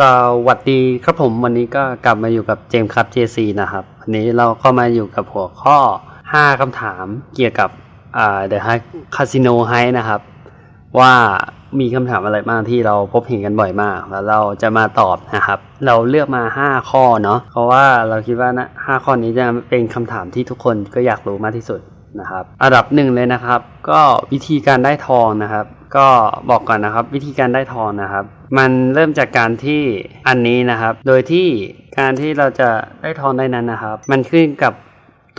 สวัสดีครับผมวันนี้ก็กลับมาอยู่กับเจมส์ครับ JC นะครับ วันนี้เราก็มาอยู่กับหัวข้อ 5คำถามเกี่ยวกับอ่า The High Casino High นะครับ ว่ามีคำถามอะไรบ้างที่เราพบเห็นกันบ่อยมาก แล้วเราจะมาตอบนะครับ เราเลือกมา 5 ข้อเนาะเพราะว่าเราคิดว่านะ5ข้อนี้จะเป็นคำถามที่ทุกคนก็อยากรู้มากที่สุดนะครับอันดับหนึ่งเลยนะครับ ก็วิธีการได้ทองนะครับ ก็บอกก่อนนะครับ วิธีการได้ทองนะครับ มันเริ่มจากการที่อันนี้นะครับ โดยที่การที่เราจะได้ทองได้นั้นนะครับ มันขึ้นกับ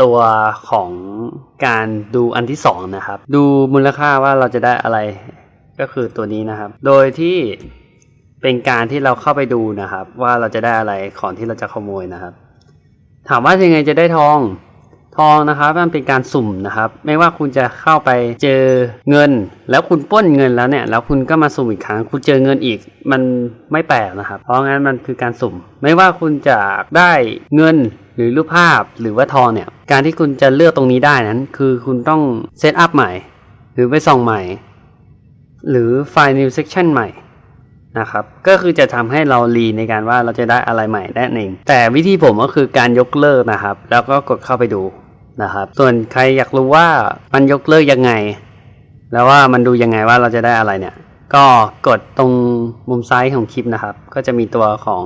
ตัวของการดูอันที่สองนะครับ ดูมูลค่าว่าเราจะได้อะไรก็คือตัวนี้นะครับ โดยที่เป็นการที่เราเข้าไปดูนะครับ ว่าเราจะได้อะไรของที่เราจะขโมยนะครับ ถามว่ายังไงจะได้ทอง ทองนะครับมันเป็นการสุ่มนะครับ ไม่ว่าคุณจะเข้าไปเจอเงิน แล้วคุณป้นเงินแล้วเนี่ยแล้วคุณก็มาสุ่มอีกครั้ง คุณเจอเงินอีก มันไม่แปลกนะครับ เพราะงั้นมันคือการสุ่ม ไม่ว่าคุณจะได้เงินหรือรูปภาพหรือว่าทองเนี่ยการที่คุณจะเลือกตรงนี้ได้นั้น คือคุณต้องเซตอัพใหม่ หรือไปส่องใหม่ หรือไฟล์ new section ใหม่นะครับก็คือจะทำให้เรารีในการว่าเราจะได้อะไรใหม่ได้เองแต่วิธีผมก็คือการยกเลิกนะครับ แล้วก็กดเข้าไปดู นะครับ ส่วนใครอยากรู้ว่ามันยกเลิกยังไง แล้วว่ามันดูยังไงว่าเราจะได้อะไรเนี่ย ก็กดตรงมุมซ้ายของคลิปนะครับ ก็จะมีตัวของ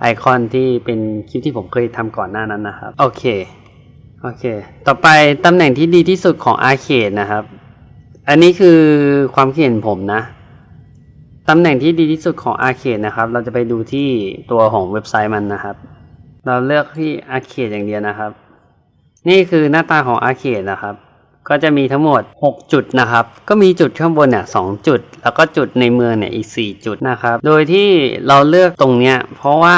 ไอคอนที่เป็นคลิปที่ผมเคยทำก่อนหน้านั้นนะครับ โอเค โอเค ต่อไปตำแหน่งที่ดีที่สุดของอาเคดนะครับ อันนี้คือความคิดเห็นผมนะตำแหน่งที่ดีที่สุดของ Arcade นะครับ เราจะไปดูที่ตัวของเว็บไซต์มันนะครับ เราเลือกที่ Arcade อย่างเดียวนะครับ นี่คือหน้าตาของ Arcade นะครับ ก็จะมีทั้งหมด 6 จุดนะครับ ก็มีจุดข้างบนเนี่ยสจุด แล้วก็จุดในเมืองเนี่ยอีก 4 จุดนะครับ โดยที่เราเลือกตรงเนี้ยเพราะว่า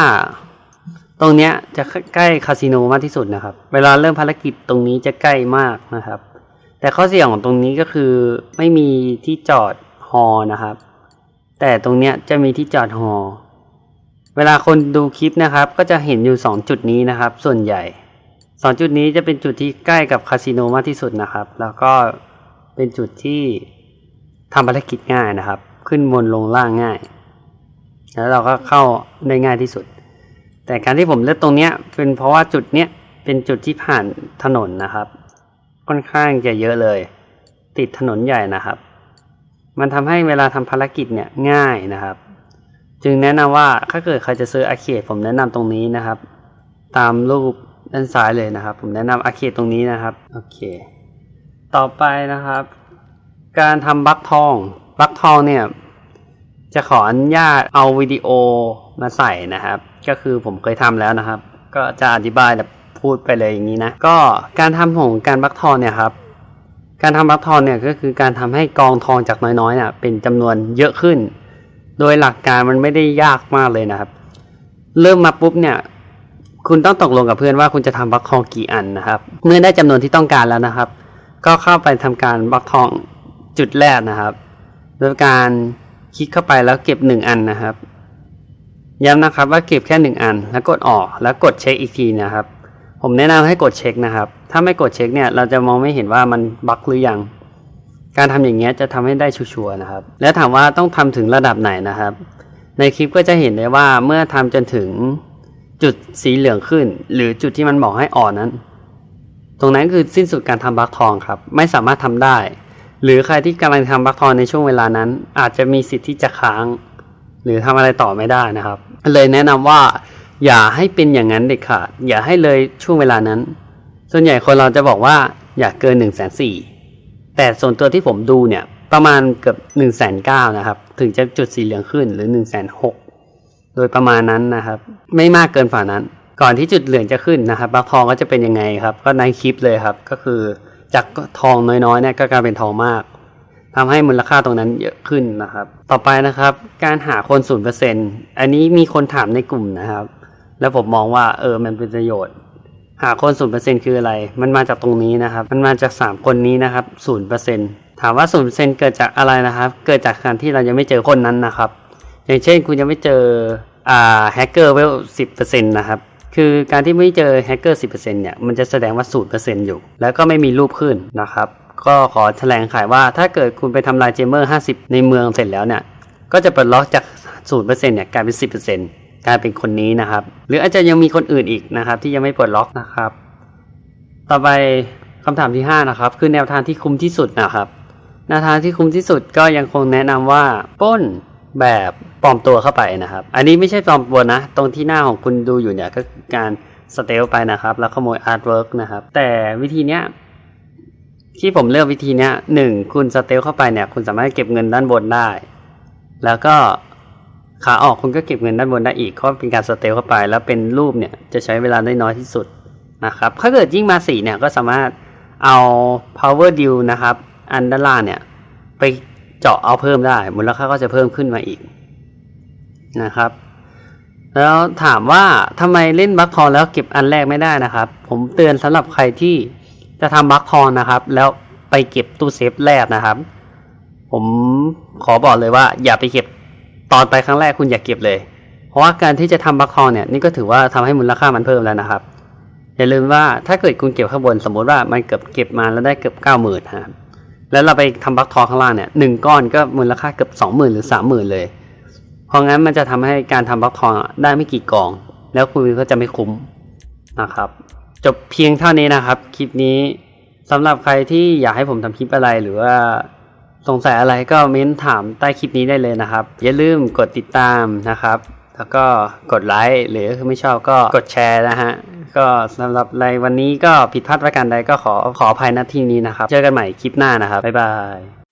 ตรงเนี้ยจะใกล้คาสิโนมากที่สุดนะครับ เวลาเริ่มภารกิจตรงนี้จะใกล้มากนะครับ แต่ข้อเสียของตรงนี้ก็คือไม่มีที่จอดฮอนะครับ แต่ตรงเนี้ยจะมีที่จอดฮอเวลาคนดูคลิปนะครับ ก็จะเห็นอยู่ 2 จุดนี้นะครับ ส่วนใหญ่ 2จุดนี้จะเป็นจุดที่ใกล้กับคาสิโนมากที่สุดนะครับ แล้วก็เป็นจุดที่ทำภารกิจง่ายนะครับ ขึ้นบนลงล่างง่าย แล้วเราก็เข้าได้ง่ายที่สุด แต่การที่ผมเลือกตรงเนี้ยเป็นเพราะว่าจุดเนี้ยเป็นจุดที่ผ่านถนนนะครับ ค่อนข้างจะเยอะเลย ติดถนนใหญ่นะครับ มันทำให้เวลาทำภารกิจเนี่ยง่ายนะครับ จึงแนะนำว่าถ้าเกิดใครจะซื้ออาเคดผมแนะนำตรงนี้นะครับ ตามรูป ด้านซ้ายเลยนะครับ ผมแนะนำอาเคตรงนี้นะครับโอเค ต่อไปนะครับ การทำบัคทองบัคทองเนี่ยจะขออนุญาตเอาวิดีโอมาใส่นะครับ ก็คือผมเคยทำแล้วนะครับ ก็จะอธิบายแบบพูดไปเลยอย่างนี้นะ ก็การทำของการบัคทองเนี่ยครับ การทำบัคทองเนี่ยก็คือการทำให้กองทองจากน้อยๆเนี่ยเป็นจำนวนเยอะขึ้น โดยหลักการมันไม่ได้ยากมากเลยนะครับ เริ่มมาปุ๊บเนี่ย คุณต้องตกลงกับเพื่อนว่าคุณจะทำบัคทองกี่อันนะครับ เมื่อได้จำนวนที่ต้องการแล้วนะครับ ก็เข้าไปทำการบัคทองจุดแรกนะครับ โดยการคลิกเข้าไปแล้วเก็บหนึ่งอันนะครับ ย้ำนะครับว่าเก็บแค่หนึ่งอัน แล้วกดออกแล้วกดเช็คอีกทีนะครับ ผมแนะนำให้กดเช็คนะครับ ถ้าไม่กดเช็คเนี่ยเราจะมองไม่เห็นว่ามันบั๊กหรือยัง การทำอย่างเงี้ยจะทำให้ได้ชัวร์นะครับ แล้วถามว่าต้องทำถึงระดับไหนนะครับ ในคลิปก็จะเห็นได้ว่าเมื่อทำจนถึง จุดสีเหลืองขึ้น หรือจุดที่มันบอกให้อ่อนนั้น ตรงนั้นคือสิ้นสุดการทำบั๊กทองครับ ไม่สามารถทำได้ หรือใครที่กำลังทำบั๊กทองในช่วงเวลานั้น อาจจะมีสิทธิ์ที่จะค้าง หรือทำอะไรต่อไม่ได้นะครับ เลยแนะนำว่า อย่าให้เป็นอย่างนั้นเด็ดขาด อย่าให้เลยช่วงเวลานั้น ส่วนใหญ่คนเราจะบอกว่าอย่าเกิน1นึ่งแสนสี่แต่ส่วนตัวที่ผมดูเนี่ยประมาณเกือบ1นึ่งแสนเก้านะครับ ถึงจะจุดสีเหลืองขึ้นหรือ1นึ่งแสนหก โดยประมาณนั้นนะครับ ไม่มากเกินฝ่านั้น ก่อนที่จุดเหลืองจะขึ้นนะครับบักทองก็จะเป็นยังไงครับ ก็ในคลิปเลยครับ ก็คือจากทองน้อยๆเนี่ยก็กลายเป็นทองมากทำให้มูลค่าตรงนั้นเยอะขึ้นนะครับ ต่อไปนะครับ การหาคนศูนย์เปอร์เซ็นอันนี้มีคนถามในกลุ่มนะครับ แล้วผมมองว่าเออมันเป็นประโยชน์ หาคนศูนย์เปอร์เซ็นคืออะไร มันมาจากตรงนี้นะครับ มันมาจากสามคนนี้นะครับศูนย์เปอร์เซ็นถามว่าศูนย์เปอร์เซ็นเกิดจากอะไรนะครับ เกิดจากการที่เรายังไม่เจอคนนั้นนะครับ อย่างเช่นคุณยังไม่เจออแฮกเกอร์เวลสิบเปอร์เซ็นต์นะครับ คือการที่ไม่เจอแฮกเกอร์สิบเปอร์เซ็นต์เนี่ย มันจะแสดงว่าศูนย์เปอร์เซ็นต์อยู่ แล้วก็ไม่มีรูปขึ้นนะครับ ก็ขอแถลงขายว่าถ้าเกิดคุณไปทำลายเจมเมอร์ห้าสิบในเมืองเสร็จแล้วเนี่ย ก็จะปลดล็อกจากศูนย์เปอร์เซ็นต์เนี่ยกลายเป็นสิบเปอร์เซ็นต์กลายเป็นคนนี้นะครับ หรืออาจจะยังมีคนอื่นอีกนะครับ ที่ยังไม่ปลดล็อกนะครับ ต่อไปคำถามที่ห้านะครับ คือแนวทางที่คุ้มที่สุดนะครับแนวทางที่คุ้มที่สุดก็ยังคงแนะนำว่าป้น แบบปลอมตัวเข้าไปนะครับ อันนี้ไม่ใช่ปลอมตัวนะ ตรงที่หน้าของคุณดูอยู่เนี่ยก็การสเตลไปนะครับ แล้วขโมยอาร์ตเวิร์กนะครับ แต่วิธีเนี้ยที่ผมเลือกวิธีเนี้ยหนึ่งคุณสเตลเข้าไปเนี่ย คุณสามารถเก็บเงินด้านบนได้ แล้วก็ขาออกคุณก็เก็บเงินด้านบนได้อีกเพราะเป็นการสเตลเข้าไป แล้วเป็นรูปเนี่ยจะใช้เวลาได้น้อยที่สุดนะครับ ถ้าเกิดยิ่งมาสี่เนี่ยก็สามารถเอา power deal นะครับ อันด้านล่างเนี่ย ไป เจาะเอาเพิ่มได้ มูลค่าก็จะเพิ่มขึ้นมาอีกนะครับ แล้วถามว่าทำไมเล่นบัคทองแล้วเก็บอันแรกไม่ได้นะครับ ผมเตือนสำหรับใครที่จะทำบัคทองนะครับ แล้วไปเก็บตู้เซฟแรกนะครับ ผมขอบอกเลยว่า อย่าไปเก็บตอนไปครั้งแรกคุณอย่าเก็บเลย เพราะว่าการที่จะทำบัคทองเนี่ยนี่ก็ถือว่าทำให้มูลค่ามันเพิ่มแล้วนะครับอย่าลืมว่าถ้าเกิดคุณเก็บข้างบนสมมติว่ามันเกือบเก็บมาแล้วได้เกือบเก้าหมื่นครับ แล้วเราไปทำบัคทองข้างล่างเนี่ยหนึ่งก้อนก็มูลค่าเกือบสองหมื่นหรือสามหมื่นเลย เพราะงั้นมันจะทำให้การทำบัคทองได้ไม่กี่กอง แล้วคุณก็จะไม่คุ้มนะครับ จบเพียงเท่านี้นะครับ คลิปนี้สำหรับใครที่อยากให้ผมทำคลิปอะไรหรือว่าสงสัยอะไรก็เม้นถามใต้คลิปนี้ได้เลยนะครับ อย่าลืมกดติดตามนะครับ แล้วก็กดไลค์หรือถ้าไม่ชอบก็กดแชร์นะฮะ ก็สำหรับในวันนี้ก็ผิดพลาดประการใดก็ขอขออภัยณที่นี้นะครับ เจอกันใหม่คลิปหน้านะครับ บ๊ายบาย